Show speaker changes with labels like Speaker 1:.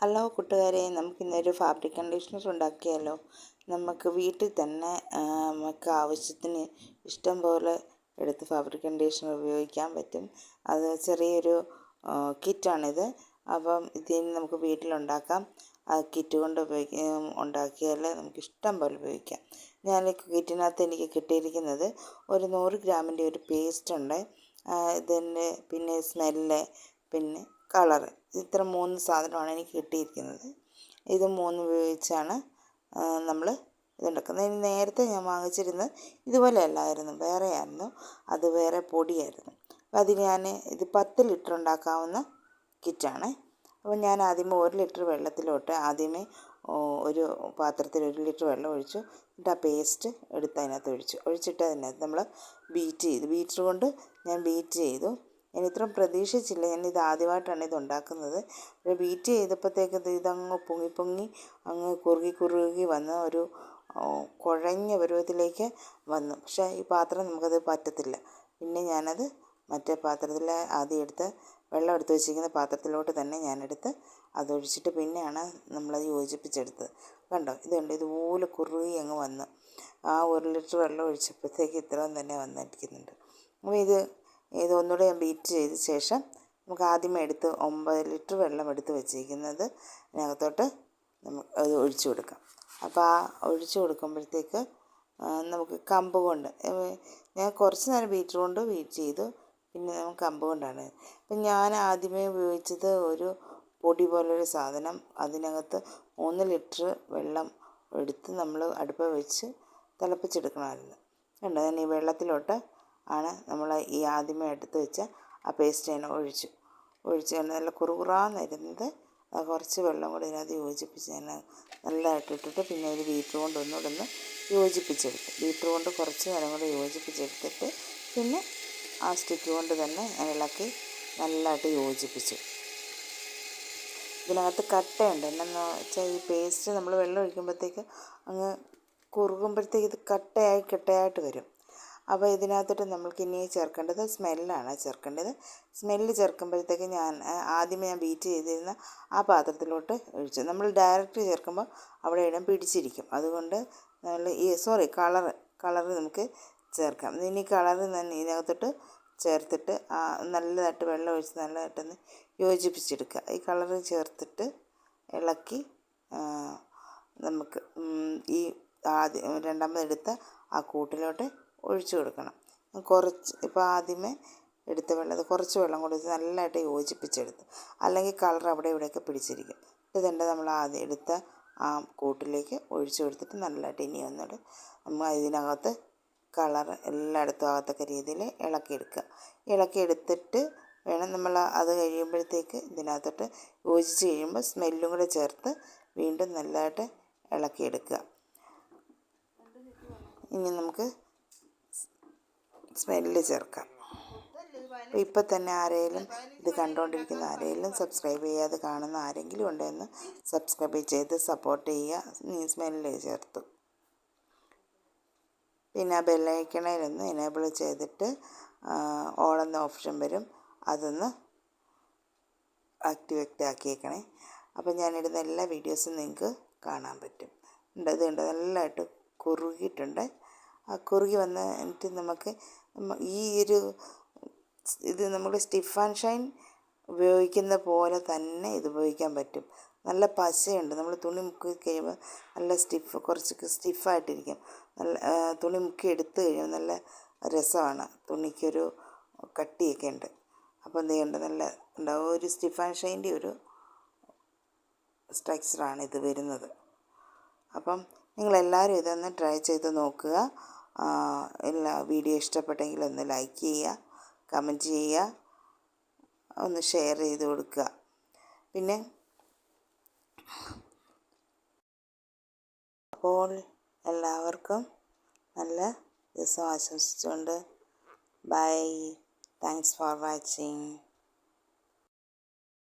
Speaker 1: Hello കൂട്ടുകാരെ നമുക്കിന്നൊരു fabric conditioner ഉണ്ടാക്കിയാലോ? നമുക്ക് വീട്ടിൽ തന്നെ നമുക്ക് ആവശ്യത്തിന് ഇഷ്ടം പോലെ എടുത്ത് ഫാബ്രിക് കണ്ടീഷണർ ഉപയോഗിക്കാൻ പറ്റും. അത് ചെറിയൊരു കിറ്റാണിത് അപ്പം ഇതിന് നമുക്ക് വീട്ടിലുണ്ടാക്കാം. ആ കിറ്റ് കൊണ്ട് ഉപയോഗി ഉണ്ടാക്കിയാൽ നമുക്ക് ഇഷ്ടം പോലെ ഉപയോഗിക്കാം. ഞാൻ കിറ്റിനകത്ത് എനിക്ക് കിട്ടിയിരിക്കുന്നത് ഒരു നൂറ് ഗ്രാമിന്റെ ഒരു പേസ്റ്റ് ഉണ്ട്. ഇതിന്റെ പിന്നെ സ്മെല്ല് പിന്നെ കളറ് ഇത്ര മൂന്ന് സാധനമാണ് എനിക്ക് കിട്ടിയിരിക്കുന്നത്. ഇത് മൂന്ന് ഉപയോഗിച്ചാണ് നമ്മൾ ഇതുണ്ടാക്കുന്നത്. ഇനി നേരത്തെ ഞാൻ വാങ്ങിച്ചിരുന്നത് ഇതുപോലെ അല്ലായിരുന്നു. വേറെയായിരുന്നു അത് വേറെ പൊടിയായിരുന്നു. അപ്പോൾ അത് ഞാൻ ഇത് പത്ത് ലിറ്റർ ഉണ്ടാക്കാവുന്ന കിറ്റാണ്. അപ്പോൾ ഞാൻ ആദ്യമേ ഒരു ലിറ്റർ വെള്ളത്തിലോട്ട് ആദ്യമേ ഒരു പാത്രത്തിൽ ഒരു ലിറ്റർ വെള്ളം ഒഴിച്ചു. എന്നിട്ട് ആ പേസ്റ്റ് എടുത്ത് അതിനകത്ത് ഒഴിച്ചു. ഒഴിച്ചിട്ട് അതിനകത്ത് നമ്മൾ ബീറ്റ് ചെയ്തു. ബീറ്റർ കൊണ്ട് ഞാൻ ബീറ്റ് ചെയ്തു. ഞാൻ ഇത്രയും പ്രതീക്ഷിച്ചില്ല. ഞാൻ ഇത് ആദ്യമായിട്ടാണ് ഇത് ഉണ്ടാക്കുന്നത് ഒരു ബീറ്റ് ചെയ്തപ്പോഴത്തേക്ക് ഇതങ്ങ് പൊങ്ങി പൊങ്ങി അങ്ങ് കുറുകി കുറുകി വന്ന ഒരു കുഴഞ്ഞ പരുവത്തിലേക്ക് വന്നു. പക്ഷേ ഈ പാത്രം നമുക്കത് പറ്റത്തില്ല. പിന്നെ ഞാനത് മറ്റേ പാത്രത്തിൽ ആദ്യം എടുത്ത് വെള്ളം എടുത്ത് വെച്ചിരിക്കുന്ന പാത്രത്തിലോട്ട് തന്നെ ഞാനെടുത്ത് അതൊഴിച്ചിട്ട് പിന്നെയാണ് നമ്മളത് യോജിപ്പിച്ചെടുത്തത്. കണ്ടോ? ഇതുണ്ട് ഇതുപോലെ കുറുകി അങ്ങ് വന്നു. ആ ഒരു ലിറ്റർ വെള്ളം ഒഴിച്ചപ്പോഴത്തേക്ക് ഇത്രയും തന്നെ വന്നിരിക്കുന്നുണ്ട്. അപ്പോൾ ഇത് ഇത് ഒന്നുകൂടെ ഞാൻ ബീറ്റ് ചെയ്ത ശേഷം നമുക്ക് ആദ്യമേ എടുത്ത് ഒമ്പത് ലിറ്റർ വെള്ളം എടുത്ത് വെച്ചിരിക്കുന്നത് അതിനകത്തോട്ട് നമുക്ക് അത് ഒഴിച്ചു കൊടുക്കാം. അപ്പോൾ ആ ഒഴിച്ചു കൊടുക്കുമ്പോഴത്തേക്ക് നമുക്ക് കമ്പ് കൊണ്ട് ഞാൻ കുറച്ച് നേരം ബീറ്റർ കൊണ്ട് ബീറ്റ് ചെയ്തു. പിന്നെ നമുക്ക് കമ്പ് കൊണ്ടാണ്. അപ്പം ഞാൻ ആദ്യമേ ഉപയോഗിച്ചത് ഒരു പൊടി പോലൊരു സാധനം. അതിനകത്ത് മൂന്ന് ലിറ്റർ വെള്ളം എടുത്ത് നമ്മൾ അടുപ്പ് വെച്ച് തിളപ്പിച്ചെടുക്കണമായിരുന്നു. കണ്ടോ? ഞാൻ ഈ വെള്ളത്തിലോട്ട് ആണ് നമ്മൾ ഈ ആദ്യമേ എടുത്ത് വെച്ച ആ പേസ്റ്റ് ഞാൻ ഒഴിച്ചു. ഒഴിച്ച് നല്ല കുറുകുറാന്നിരുന്നത് കുറച്ച് വെള്ളം കൂടി ഇതിനകത്ത് യോജിപ്പിച്ച് ഞാൻ നല്ലതായിട്ട് ഇട്ടിട്ട് പിന്നെ ഒരു ബീറ്റർ കൊണ്ട് ഒന്നുകൂടെ ഒന്ന് യോജിപ്പിച്ചെടുത്ത്. ബീറ്റർ കൊണ്ട് കുറച്ച് നേരം കൂടെ യോജിപ്പിച്ചെടുത്തിട്ട് പിന്നെ ആ സ്റ്റിക്ക് കൊണ്ട് തന്നെ ഞാൻ ഇളക്കി നല്ലതായിട്ട് യോജിപ്പിച്ചു. ഇതിനകത്ത് കട്ടയുണ്ട്. എന്നു വെച്ചാൽ ഈ പേസ്റ്റ് നമ്മൾ വെള്ളം ഒഴിക്കുമ്പോഴത്തേക്ക് അങ്ങ് കുറുകുമ്പോഴത്തേക്ക് ഇത് കട്ടയായി കട്ടയായിട്ട് വരും. അപ്പോൾ ഇതിനകത്തോട്ട് നമ്മൾക്ക് ഇനി ചേർക്കേണ്ടത് സ്മെല്ലാണ് ചേർക്കേണ്ടത്. സ്മെല്ല് ചേർക്കുമ്പോഴത്തേക്ക് ഞാൻ ആദ്യമേ ഞാൻ ബീറ്റ് ചെയ്തിരുന്ന ആ പാത്രത്തിലോട്ട് ഒഴിച്ചു. നമ്മൾ ഡയറക്റ്റ് ചേർക്കുമ്പോൾ അവിടെ ഇടം പിടിച്ചിരിക്കും. അതുകൊണ്ട് നമ്മൾ ഈ സോറി കളറ് കളറ് നമുക്ക് ചേർക്കാം. ഇനി കളറ് തന്നെ ഇതിനകത്തോട്ട് ചേർത്തിട്ട് നല്ലതായിട്ട് വെള്ളം ഒഴിച്ച് നല്ലതായിട്ടൊന്ന് യോജിപ്പിച്ചെടുക്കുക. ഈ കളറ് ചേർത്തിട്ട് ഇളക്കി നമുക്ക് ഈ ആദ്യം രണ്ടാമതെടുത്ത ആ കൂട്ടിലോട്ട് ഒഴിച്ചു കൊടുക്കണം. കുറച്ച് ഇപ്പോൾ ആദ്യമേ എടുത്ത വെള്ളം കുറച്ച് വെള്ളം കൂടി നല്ലതായിട്ട് യോജിപ്പിച്ചെടുത്ത് അല്ലെങ്കിൽ കളർ അവിടെ ഇവിടെയൊക്കെ പിടിച്ചിരിക്കും. ഇതെന്റെ നമ്മൾ ആദ്യം എടുത്ത ആ കൂട്ടിലേക്ക് ഒഴിച്ചു കൊടുത്തിട്ട് നല്ലതായിട്ട് ഇനി ഒന്നുകൂടെ നമ്മൾ ഇതിനകത്ത് കളർ എല്ലായിടത്തും ആകത്തക്ക രീതിയിൽ ഇളക്കിയെടുക്കുക ഇളക്കിയെടുത്തിട്ട് വേണം നമ്മൾ അത് കഴിയുമ്പോഴത്തേക്ക് ഇതിനകത്തോട്ട് യോജിച്ച് കഴിയുമ്പോൾ സ്മെല്ലും കൂടെ ചേർത്ത് വീണ്ടും നല്ലതായിട്ട് ഇളക്കിയെടുക്കുക ഇനി നമുക്ക് സ്മെല്ല് ചേർക്കാം ഇപ്പം തന്നെ ആരെങ്കിലും ഇത് കണ്ടുകൊണ്ടിരിക്കുന്ന ആരെങ്കിലും സബ്സ്ക്രൈബ് ചെയ്യാതെ കാണുന്ന ആരെങ്കിലും ഉണ്ടെന്ന് സബ്സ്ക്രൈബ് ചെയ്ത് സപ്പോർട്ട് ചെയ്യുക. സ്മെല്ല് ചേർത്തു. പിന്നെ ആ ബെല്ലൈക്കണയിലൊന്ന് എനേബിൾ ചെയ്തിട്ട് ഓൾ ഓപ്ഷൻ വരും. അതൊന്ന് ആക്ടിവേറ്റ് ആക്കിയേക്കണേ. അപ്പോൾ ഞാനിടുന്ന എല്ലാ വീഡിയോസും നിങ്ങൾക്ക് കാണാൻ പറ്റും. ഉണ്ട് ഇത് ഉണ്ട് നല്ലതായിട്ട് കുറുകിയിട്ടുണ്ട്. കുറുകി വന്നിട്ട് നമുക്ക് ഈ ഒരു ഇത് നമ്മൾ സ്റ്റിഫ് ആൻഡ് ഷൈൻ ഉപയോഗിക്കുന്ന പോലെ തന്നെ ഇത് ഉപയോഗിക്കാൻ പറ്റും. നല്ല പശയുണ്ട്. നമ്മൾ തുണി മുക്കി കഴിയുമ്പോൾ നല്ല സ്റ്റിഫ് കുറച്ച് സ്റ്റിഫായിട്ടിരിക്കും. നല്ല തുണി മുക്കി എടുത്ത് കഴിയുമ്പോൾ നല്ല രസമാണ്. തുണിക്കൊരു കട്ടിയൊക്കെ ഉണ്ട്. അപ്പോൾ എന്ത് ചെയ്യേണ്ടത് നല്ല ഉണ്ടാവും ഒരു സ്റ്റിഫ് ആൻഡ് ഷൈന്റെ ഒരു സ്ട്രക്ചറാണ് ഇത് വരുന്നത്. അപ്പം നിങ്ങളെല്ലാവരും ഇതൊന്ന് ട്രൈ ചെയ്ത് നോക്കുക. എല്ലാ വീഡിയോ ഇഷ്ടപ്പെട്ടെങ്കിൽ ഒന്ന് ലൈക്ക് ചെയ്യുക കമന്റ് ചെയ്യുക ഒന്ന് ഷെയർ ചെയ്ത് കൊടുക്കുക. പിന്നെ അപ്പോൾ എല്ലാവർക്കും നല്ല ദിവസം ആശംസിച്ചുകൊണ്ട് ബൈ താങ്ക്സ് ഫോർ വാച്ചിങ്